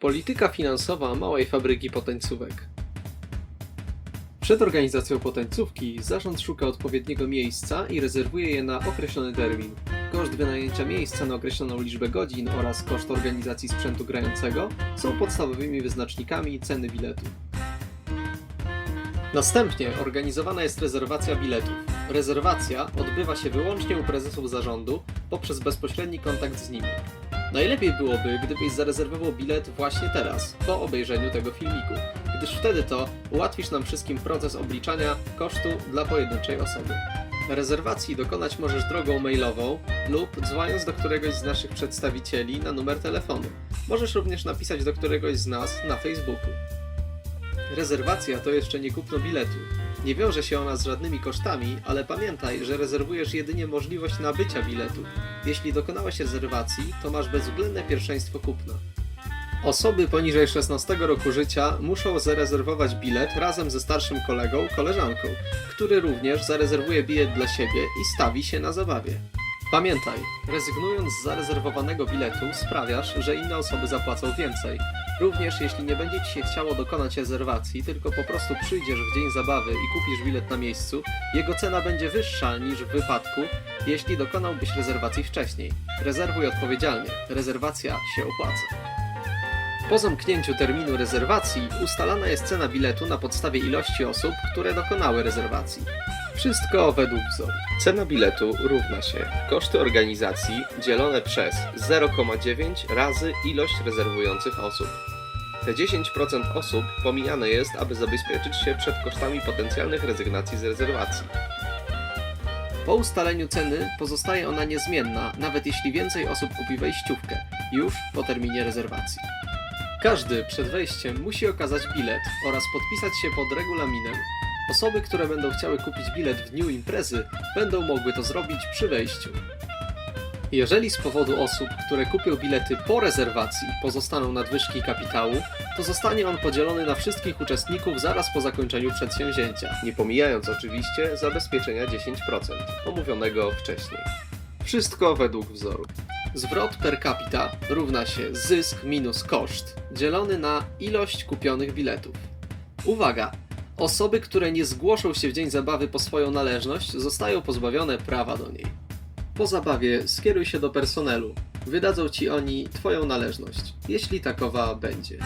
Polityka finansowa małej fabryki potańcówek. Przed organizacją potańcówki zarząd szuka odpowiedniego miejsca i rezerwuje je na określony termin. Koszt wynajęcia miejsca na określoną liczbę godzin oraz koszt organizacji sprzętu grającego są podstawowymi wyznacznikami ceny biletu. Następnie organizowana jest rezerwacja biletów. Rezerwacja odbywa się wyłącznie u prezesów zarządu poprzez bezpośredni kontakt z nimi. Najlepiej byłoby, gdybyś zarezerwował bilet właśnie teraz, po obejrzeniu tego filmiku, gdyż wtedy to ułatwisz nam wszystkim proces obliczania kosztu dla pojedynczej osoby. Rezerwacji dokonać możesz drogą mailową lub dzwoniąc do któregoś z naszych przedstawicieli na numer telefonu. Możesz również napisać do któregoś z nas na Facebooku. Rezerwacja to jeszcze nie kupno biletu. Nie wiąże się ona z żadnymi kosztami, ale pamiętaj, że rezerwujesz jedynie możliwość nabycia biletu. Jeśli dokonałeś rezerwacji, to masz bezwzględne pierwszeństwo kupna. Osoby poniżej 16 roku życia muszą zarezerwować bilet razem ze starszym kolegą, koleżanką, który również zarezerwuje bilet dla siebie i stawi się na zabawie. Pamiętaj, rezygnując z zarezerwowanego biletu sprawiasz, że inne osoby zapłacą więcej. Również jeśli nie będzie Ci się chciało dokonać rezerwacji, tylko po prostu przyjdziesz w dzień zabawy i kupisz bilet na miejscu, jego cena będzie wyższa niż w wypadku, jeśli dokonałbyś rezerwacji wcześniej. Rezerwuj odpowiedzialnie. Rezerwacja się opłaca. Po zamknięciu terminu rezerwacji ustalana jest cena biletu na podstawie ilości osób, które dokonały rezerwacji. Wszystko według wzoru. Cena biletu równa się koszty organizacji dzielone przez 0,9 razy ilość rezerwujących osób. Te 10% osób pomijane jest, aby zabezpieczyć się przed kosztami potencjalnych rezygnacji z rezerwacji. Po ustaleniu ceny pozostaje ona niezmienna, nawet jeśli więcej osób kupi wejściówkę, już po terminie rezerwacji. Każdy przed wejściem musi okazać bilet oraz podpisać się pod regulaminem. Osoby, które będą chciały kupić bilet w dniu imprezy, będą mogły to zrobić przy wejściu. Jeżeli z powodu osób, które kupią bilety po rezerwacji, pozostaną nadwyżki kapitału, to zostanie on podzielony na wszystkich uczestników zaraz po zakończeniu przedsięwzięcia, nie pomijając oczywiście zabezpieczenia 10%, omówionego wcześniej. Wszystko według wzoru. Zwrot per capita równa się zysk minus koszt, dzielony na ilość kupionych biletów. Uwaga! Osoby, które nie zgłoszą się w dzień zabawy po swoją należność, zostają pozbawione prawa do niej. Po zabawie skieruj się do personelu. Wydadzą ci oni Twoją należność, jeśli takowa będzie.